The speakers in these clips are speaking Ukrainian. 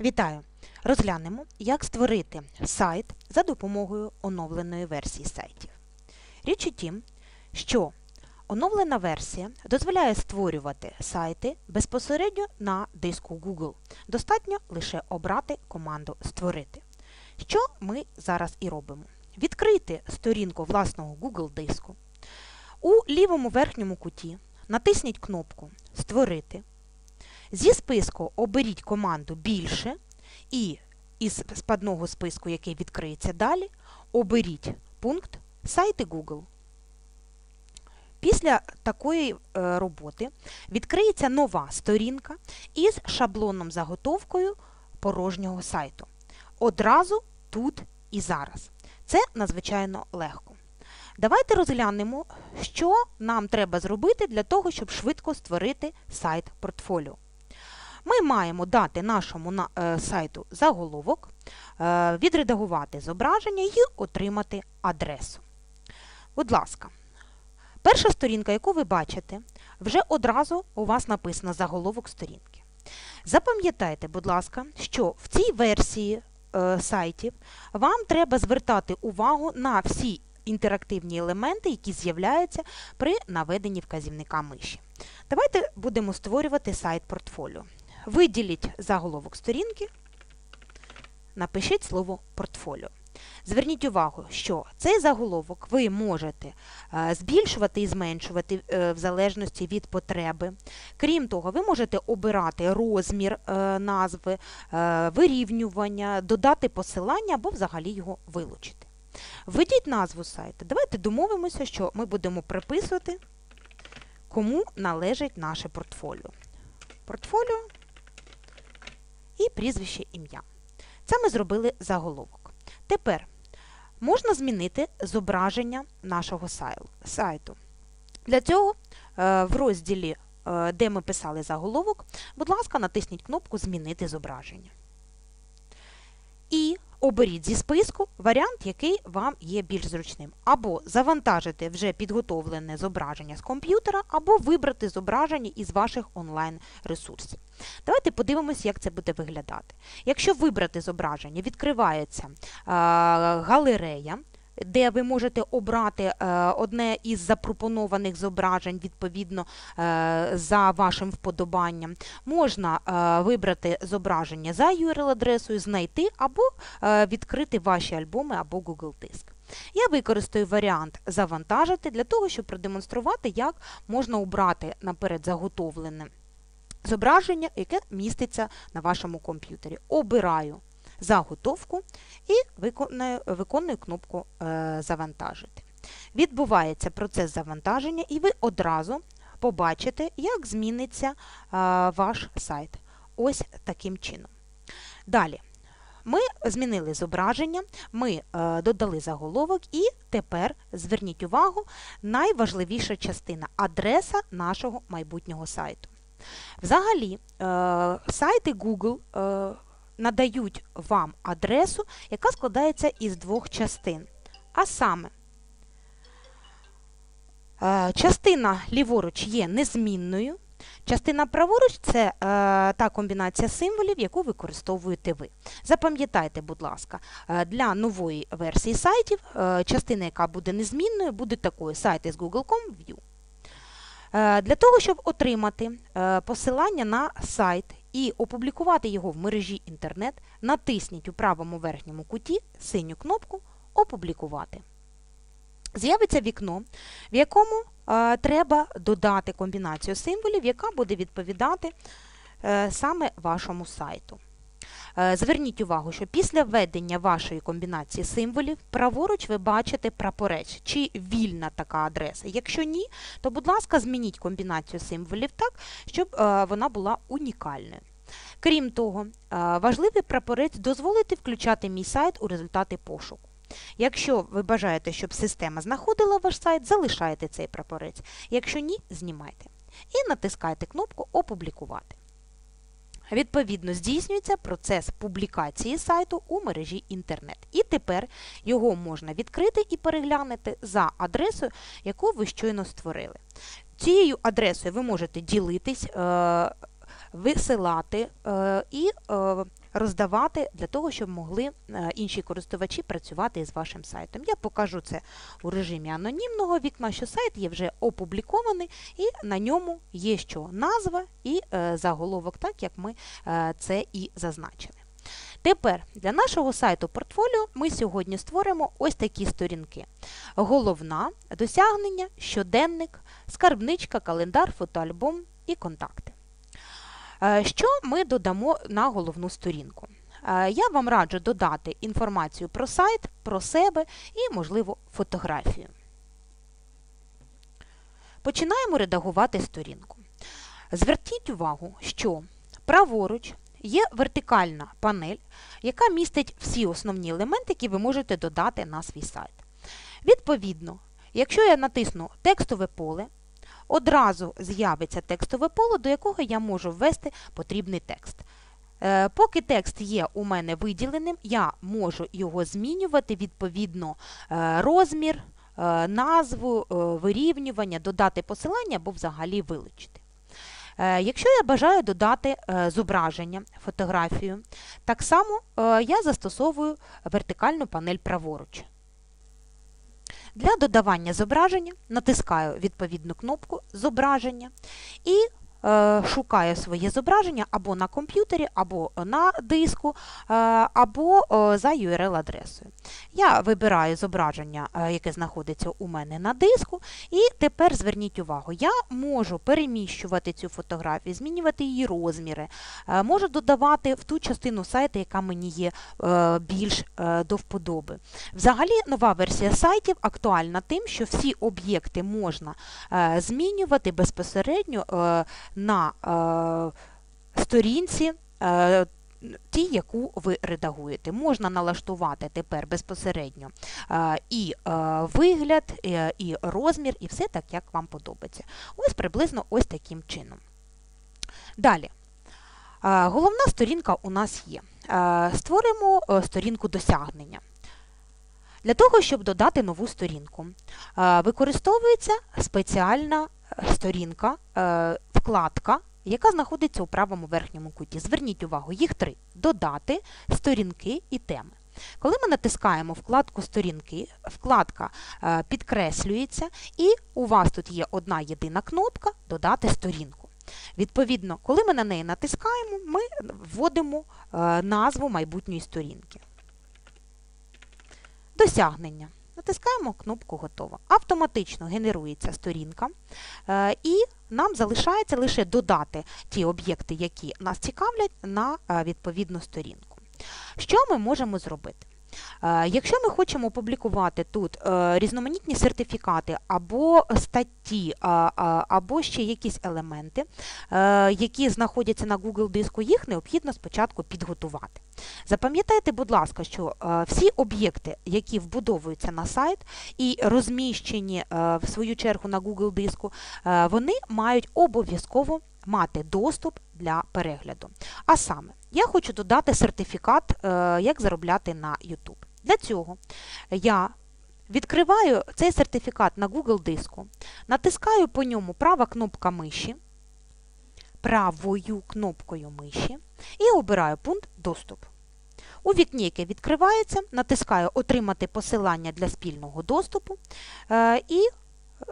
Вітаю! Розглянемо, як створити сайт за допомогою оновленої версії сайтів. Річ у тім, що оновлена версія дозволяє створювати сайти безпосередньо на диску Google. Достатньо лише обрати команду Створити. Що ми зараз і робимо? Відкрити сторінку власного Google диску. У лівому верхньому куті натисніть кнопку Створити. Зі списку оберіть команду Більше і із спадного списку, який відкриється далі, оберіть пункт Сайти Google. Після такої е, роботи відкриється нова сторінка із шаблонним заготовкою порожнього сайту. Одразу тут і зараз. Це надзвичайно легко. Давайте розглянемо, що нам треба зробити для того, щоб швидко створити сайт портфоліо. Ми маємо дати нашому е, сайту заголовок, е, відредагувати зображення і отримати адресу. Будь ласка, перша сторінка, яку ви бачите, вже одразу у вас написано заголовок сторінки. Запам'ятайте, будь ласка, що в цій версії е, сайтів вам треба звертати увагу на всі інтерактивні елементи, які з'являються при наведенні вказівника миші. Давайте будемо створювати сайт портфоліо. Виділіть заголовок сторінки, напишіть слово портфоліо. Зверніть увагу, що цей заголовок ви можете е, збільшувати і зменшувати е, в залежності від потреби. Крім того, ви можете обирати розмір е, назви, вирівнювання, додати посилання або взагалі його вилучити. Введіть назву сайту. Давайте домовимося, що ми будемо приписувати, кому належить наше портфоліо. Портфоліо і прізвище ім'я. Це ми зробили заголовок. Тепер можна змінити зображення нашого сайту. Для цього в розділі, де ми писали заголовок, будь ласка, натисніть кнопку Змінити зображення. І оберіть зі списку варіант, який вам є більш зручним. Або завантажити вже підготовлене зображення з комп'ютера, або вибрати зображення із ваших онлайн-ресурсів. Давайте подивимося, як це буде виглядати. Якщо вибрати зображення, відкривається галерея, де ви можете обрати е, одне із запропонованих зображень відповідно е, за вашим вподобанням. Можна е, вибрати зображення за URL-адресою, знайти або відкрити ваші альбоми або Google Диск. Я використаю варіант завантажити для того, щоб продемонструвати, як можна обрати наперед заготовлене зображення, яке міститься на вашому комп'ютері. Обираю заготовку і виконую, кнопку е, Завантажити. Відбувається процес завантаження, і ви одразу побачите, як зміниться е, ваш сайт. Ось таким чином. Далі. Ми змінили зображення, ми е, додали заголовок, і тепер зверніть увагу, найважливіша частина адреса нашого майбутнього сайту. Взагалі, сайти Google надають вам адресу, яка складається із двох частин. А саме, е, частина ліворуч є незмінною, частина праворуч це е, та комбінація символів, яку використовуєте ви. Запам'ятайте, будь ласка, е, для нової версії сайтів частина, яка буде незмінною, буде такою сайт із Google.com View. Для того, щоб отримати посилання на сайт і опублікувати його в мережі інтернет, натисніть у правому верхньому куті синю кнопку Опублікувати. З'явиться вікно, в якому е, треба додати комбінацію символів, яка буде відповідати е, саме вашому сайту. Е, зверніть увагу, що після введення вашої комбінації символів праворуч ви бачите прапорець, чи вільна така адреса. Якщо ні, то, будь ласка, змініть комбінацію символів так, щоб е, вона була унікальною. Крім того, е, важливий прапорець дозволити включати мій сайт у результати пошуку. Якщо ви бажаєте, щоб система знаходила ваш сайт, залишайте цей прапорець. Якщо ні, знімайте. І натискайте кнопку Опублікувати. Відповідно, здійснюється процес публікації сайту у мережі інтернет. І тепер його можна відкрити і переглянути за адресою, яку ви щойно створили. Цією адресою ви можете ділитись. Е висилати е, і е, роздавати для того, щоб могли е, інші користувачі працювати із вашим сайтом. Я покажу це у режимі анонімного вікна, що сайт є вже опублікований, і на ньому є що назва і е, заголовок, так як ми е, це і зазначили. Тепер для нашого сайту портфоліо ми сьогодні створимо ось такі сторінки: головна, досягнення, щоденник, скарбничка, календар, фотоальбом і контакти. Е, Що ми додамо на головну сторінку? Е, Я вам раджу додати інформацію про сайт, про себе і, можливо, фотографію. Починаємо редагувати сторінку. Зверніть увагу, що праворуч є вертикальна панель, яка містить всі основні елементи, які ви можете додати на свій сайт. Відповідно, якщо я натисну текстове поле, одразу з'явиться текстове поле, до якого я можу ввести потрібний текст. Е, Поки текст є у мене виділеним, я можу його змінювати відповідно е, розмір, е, назву, вирівнювання, додати посилання або взагалі вилучити. Якщо я бажаю додати зображення, фотографію, так само я застосовую вертикальну панель праворуч. Для додавання зображення натискаю відповідну кнопку Зображення і е, шукаю своє зображення або на комп'ютері, або на диску, е, або е, за URL-адресою. Я вибираю зображення, яке знаходиться у мене на диску, і тепер зверніть увагу, я можу переміщувати цю фотографію, змінювати її розміри, можу додавати в ту частину сайту, яка мені є більш до вподоби. Взагалі, нова версія сайтів актуальна тим, що всі об'єкти можна змінювати безпосередньо на е, сторінці. е, Ті, яку ви редагуєте. Можна налаштувати тепер безпосередньо е, і вигляд, і розмір, і все так, як вам подобається. Ось приблизно ось таким чином. Далі. Головна сторінка у нас є. Створимо сторінку досягнення. Для того, щоб додати нову сторінку, е, використовується спеціальна е, сторінка, е, вкладка, яка знаходиться у правому верхньому куті. Зверніть увагу, їх три: додати, сторінки і теми. Коли ми натискаємо вкладку сторінки, вкладка підкреслюється, і у вас тут є одна єдина кнопка Додати сторінку. Відповідно, коли ми на неї натискаємо, ми вводимо назву майбутньої сторінки. Досягнення. Натискаємо кнопку Готово. Автоматично генерується сторінка, е, і нам залишається лише додати ті об'єкти, які нас цікавлять, на е, відповідну сторінку. Що ми можемо зробити? Е, Якщо ми хочемо опублікувати тут е, різноманітні сертифікати або статті, а- або ще якісь елементи, е, які знаходяться на Google диску, їх необхідно спочатку підготувати. Запам'ятайте, будь ласка, що е, всі об'єкти, які вбудовуються на сайт і розміщені е, в свою чергу на Google диску, е, вони мають обов'язково мати доступ для перегляду. А саме, я хочу додати сертифікат, е, як заробляти на YouTube. Для цього я відкриваю цей сертифікат на Google диску, натискаю по ньому права кнопка миші, правою кнопкою миші і обираю пункт Доступ. У вікні, яке відкривається, натискаю Отримати посилання для спільного доступу е, і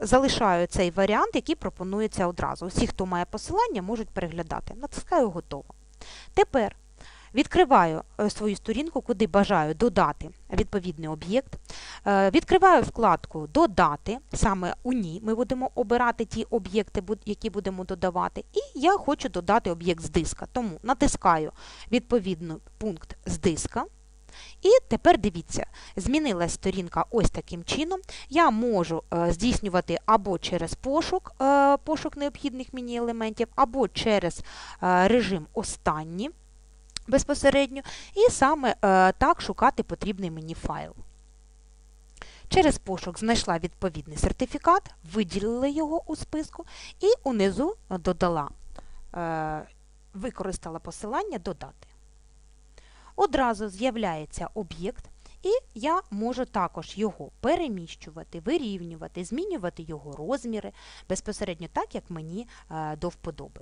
залишаю цей варіант, який пропонується одразу. Усі, хто має посилання, можуть переглядати. Натискаю Готово. Тепер відкриваю е, свою сторінку, куди бажаю додати відповідний об'єкт. Е, Відкриваю вкладку Додати. Саме у ній ми будемо обирати ті об'єкти, які будемо додавати. І я хочу додати об'єкт з диска. Тому натискаю відповідний пункт з диска. І тепер дивіться, змінилась сторінка ось таким чином. Я можу е, здійснювати або через пошук, е, пошук необхідних мені елементів, або через е, режим останні безпосередньо, і саме так шукати потрібний мені файл. Через пошук знайшла відповідний сертифікат, виділила його у списку і унизу додала, використала посилання Додати. Одразу з'являється об'єкт, І я можу також його переміщувати, вирівнювати, змінювати його розміри безпосередньо так, як мені е, до вподоби.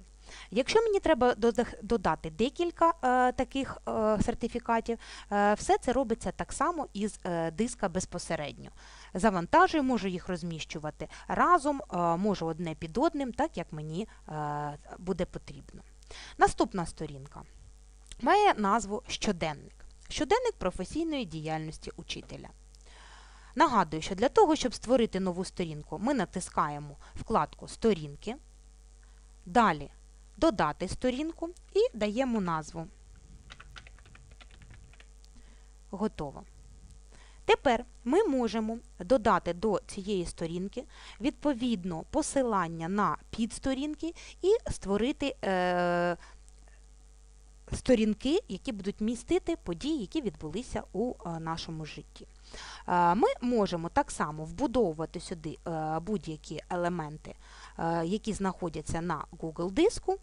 Якщо мені треба додати декілька е, таких е, сертифікатів, все це робиться так само із диска безпосередньо. Завантажую, можу їх розміщувати разом, можу одне під одним, так як мені буде потрібно. Наступна сторінка має назву Щоденник. Щоденник професійної діяльності учителя. Нагадую, що для того, щоб створити нову сторінку, ми натискаємо вкладку Сторінки. Далі Додати сторінку і даємо назву. Готово. Тепер ми можемо додати до цієї сторінки відповідно посилання на підсторінки і створити е, сторінки, які будуть містити події, які відбулися у е, нашому житті. Е, Ми можемо так само вбудовувати сюди е, будь-які елементи, які знаходяться на Google диску,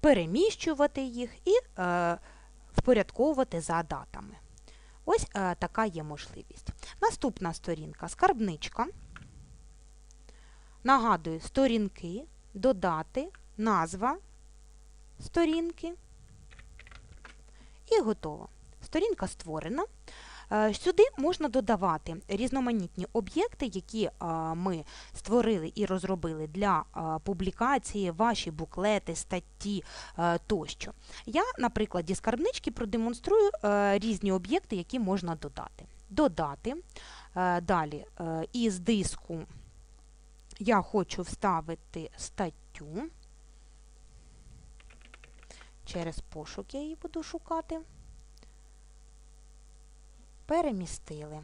переміщувати їх і впорядковувати за датами. Ось така є можливість. Наступна сторінка скарбничка. Нагадую, сторінки, додати, назва сторінки і готово. Сторінка створена. Е, Сюди можна додавати різноманітні об'єкти, які е, ми створили і розробили для е, публікації, ваші буклети, статті тощо. Я на прикладі скарбнички продемонструю різні об'єкти, які можна додати. Додати. Далі із диску я хочу вставити статтю. Через пошук я її буду шукати. Перемістили.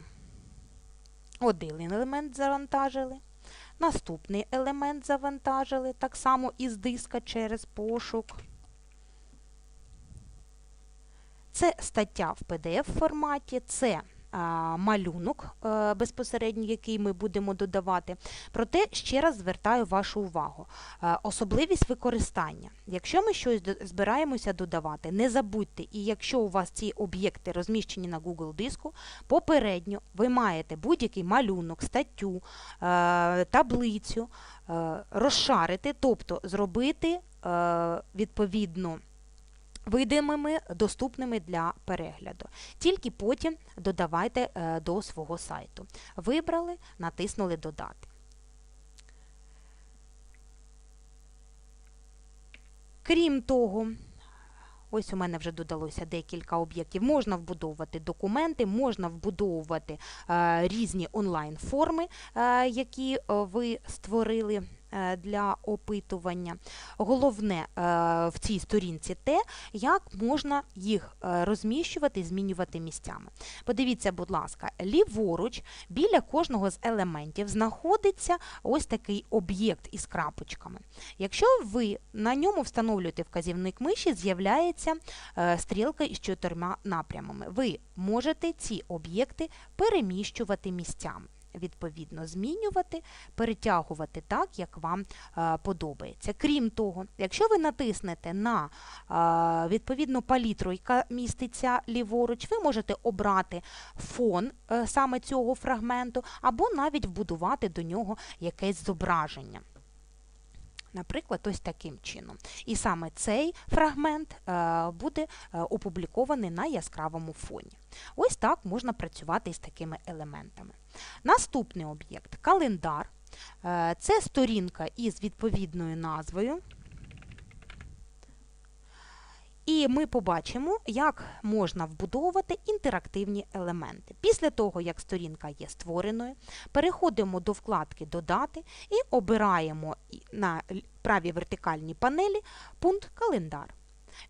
Один елемент завантажили. Наступний елемент завантажили, так само із диска через пошук. Це стаття в PDF форматі, це малюнок е, безпосередньо, який ми будемо додавати. Проте ще раз звертаю вашу увагу. Е, Особливість використання. Якщо ми щось збираємося додавати, не забудьте, і якщо у вас ці об'єкти розміщені на Google диску, попередньо ви маєте будь-який малюнок, статтю, е, таблицю розшарити, тобто зробити відповідно видимими, доступними для перегляду. Тільки потім додавайте е, до свого сайту. Вибрали, натиснули Додати. Крім того, ось у мене вже додалося декілька об'єктів. Можна вбудовувати документи, можна вбудовувати е, різні онлайн-форми, е, які ви створили для опитування. Головне е, в цій сторінці те, як можна їх е, розміщувати і змінювати місцями. Подивіться, будь ласка, ліворуч біля кожного з елементів знаходиться ось такий об'єкт із крапочками. Якщо ви на ньому встановлюєте вказівник миші, з'являється е, стрілка із чотирма напрямами. Ви можете ці об'єкти переміщувати місцями. Відповідно, змінювати, перетягувати так, як вам е, подобається. Крім того, якщо ви натиснете на е, відповідну палітру, яка міститься ліворуч, ви можете обрати фон е, саме цього фрагменту, або навіть вбудувати до нього якесь зображення. Наприклад, ось таким чином. І саме цей фрагмент буде опублікований на яскравому фоні. Ось так можна працювати із такими елементами. Наступний об'єкт календар. Е, Це сторінка із відповідною назвою. І ми побачимо, як можна вбудовувати інтерактивні елементи. Після того, як сторінка є створеною, переходимо до вкладки Додати і обираємо на правій вертикальній панелі пункт Календар.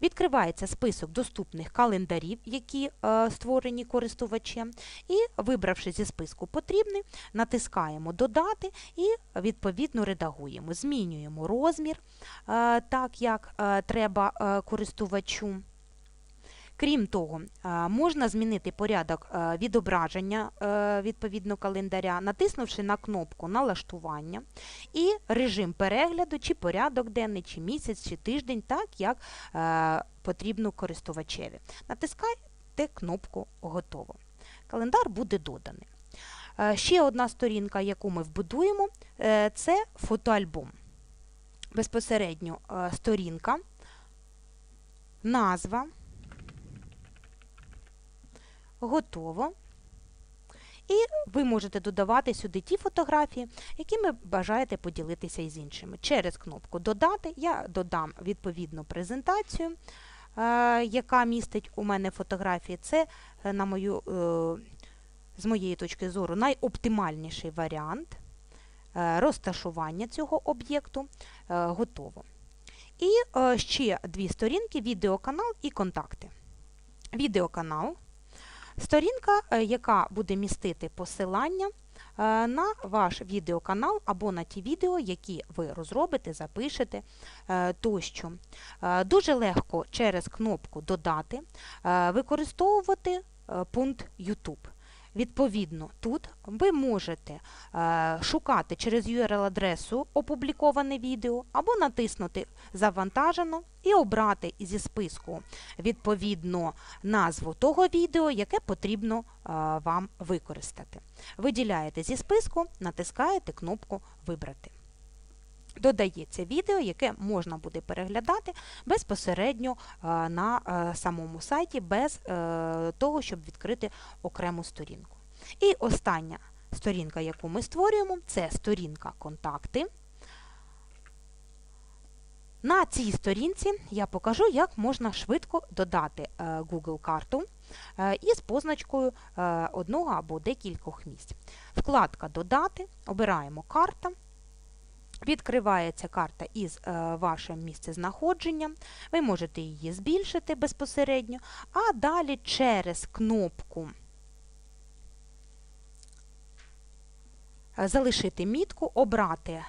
Відкривається список доступних календарів, які е, створені користувачем, і, вибравши зі списку потрібний, натискаємо Додати і відповідно редагуємо. Змінюємо розмір е, так, як е, треба е, користувачу. Крім того, можна змінити порядок відображення е, відповідно календаря, натиснувши на кнопку налаштування і режим перегляду, чи порядок денний, чи місяць, чи тиждень, так як е, потрібно користувачеві. Натискай, натиснете кнопку Готово. Календар буде доданий. Е, Ще одна сторінка, яку ми вбудуємо, це фотоальбом. Безпосередньо сторінка, назва, готово. І ви можете додавати сюди ті фотографії, якими бажаєте поділитися із іншими. Через кнопку Додати я додам відповідну презентацію, е, яка містить у мене фотографії. Це, е, на мою, е, з моєї точки зору, найоптимальніший варіант розташування цього об'єкту готово. І ще дві сторінки: відеоканал і контакти. Відеоканал Сторінка, е, яка буде містити посилання е, на ваш відеоканал або на ті відео, які ви розробите, запишете е, тощо. Дуже легко через кнопку Додати використовувати пункт YouTube. Відповідно, тут ви можете е, шукати через URL-адресу опубліковане відео або натиснути Завантажено і обрати зі списку відповідно назву того відео, яке потрібно е, вам використати. Виділяєте зі списку, натискаєте кнопку Вибрати. Додається відео, яке можна буде переглядати безпосередньо е, на е, самому сайті, без е, того, щоб відкрити окрему сторінку. І остання сторінка, яку ми створюємо, це сторінка Контакти. На цій сторінці я покажу, як можна швидко додати Google карту із позначкою одного або декількох місць. Вкладка Додати, обираємо карта. Відкривається карта із е, вашим місцезнаходженням, ви можете її збільшити безпосередньо, а далі через кнопку Залишити мітку, обрати е,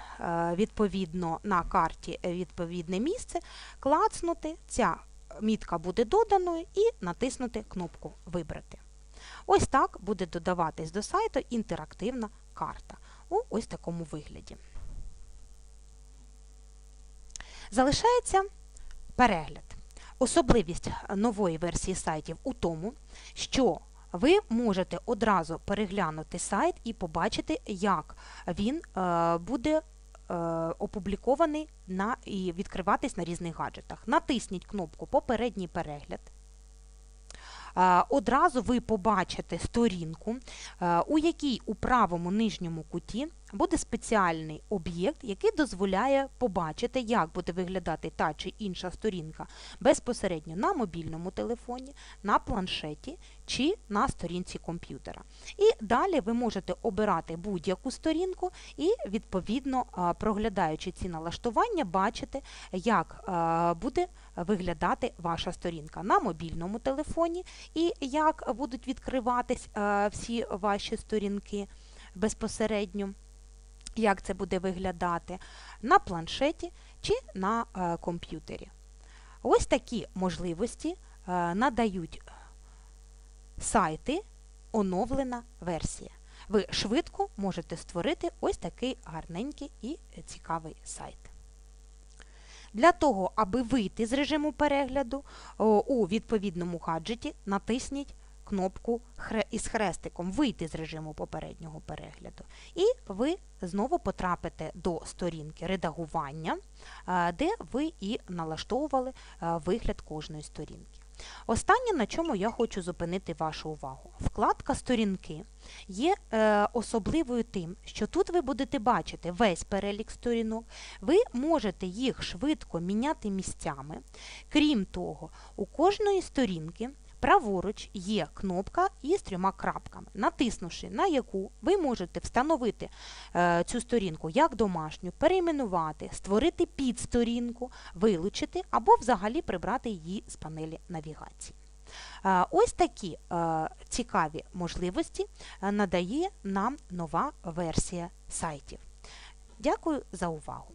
відповідно на карті відповідне місце, клацнути, ця мітка буде доданою і натиснути кнопку Вибрати. Ось так буде додаватись до сайту інтерактивна карта у ось такому вигляді. Залишається перегляд. Особливість нової версії сайтів у тому, що ви можете одразу переглянути сайт і побачити, як він е, буде е, опублікований на, і відкриватись на різних гаджетах. Натисніть кнопку Попередній перегляд. Е, Одразу ви побачите сторінку, у якій у правому нижньому куті буде спеціальний об'єкт, який дозволяє побачити, як буде виглядати та чи інша сторінка безпосередньо на мобільному телефоні, на планшеті чи на сторінці комп'ютера. І далі ви можете обирати будь-яку сторінку і, відповідно, проглядаючи ці налаштування, бачити, як буде виглядати ваша сторінка на мобільному телефоні і як будуть відкриватись всі ваші сторінки безпосередньо як це буде виглядати на планшеті чи на е, комп'ютері. Ось такі можливості е, надають сайти оновлена версія. Ви швидко можете створити ось такий гарненький і цікавий сайт. Для того, аби вийти з режиму перегляду у відповідному гаджеті, натисніть кнопку із хрестиком Вийти з режиму попереднього перегляду. І ви знову потрапите до сторінки редагування, де ви і налаштовували вигляд кожної сторінки. Останнє, на чому я хочу зупинити вашу увагу. Вкладка сторінки є е, особливою тим, що тут ви будете бачити весь перелік сторінок, ви можете їх швидко міняти місцями. Крім того, у кожної сторінки Праворуч є кнопка із трьома крапками, натиснувши на яку ви можете встановити е, цю сторінку як домашню, перейменувати, створити підсторінку, вилучити або взагалі прибрати її з панелі навігації. Е, ось такі е, цікаві можливості надає нам нова версія сайтів. Дякую за увагу!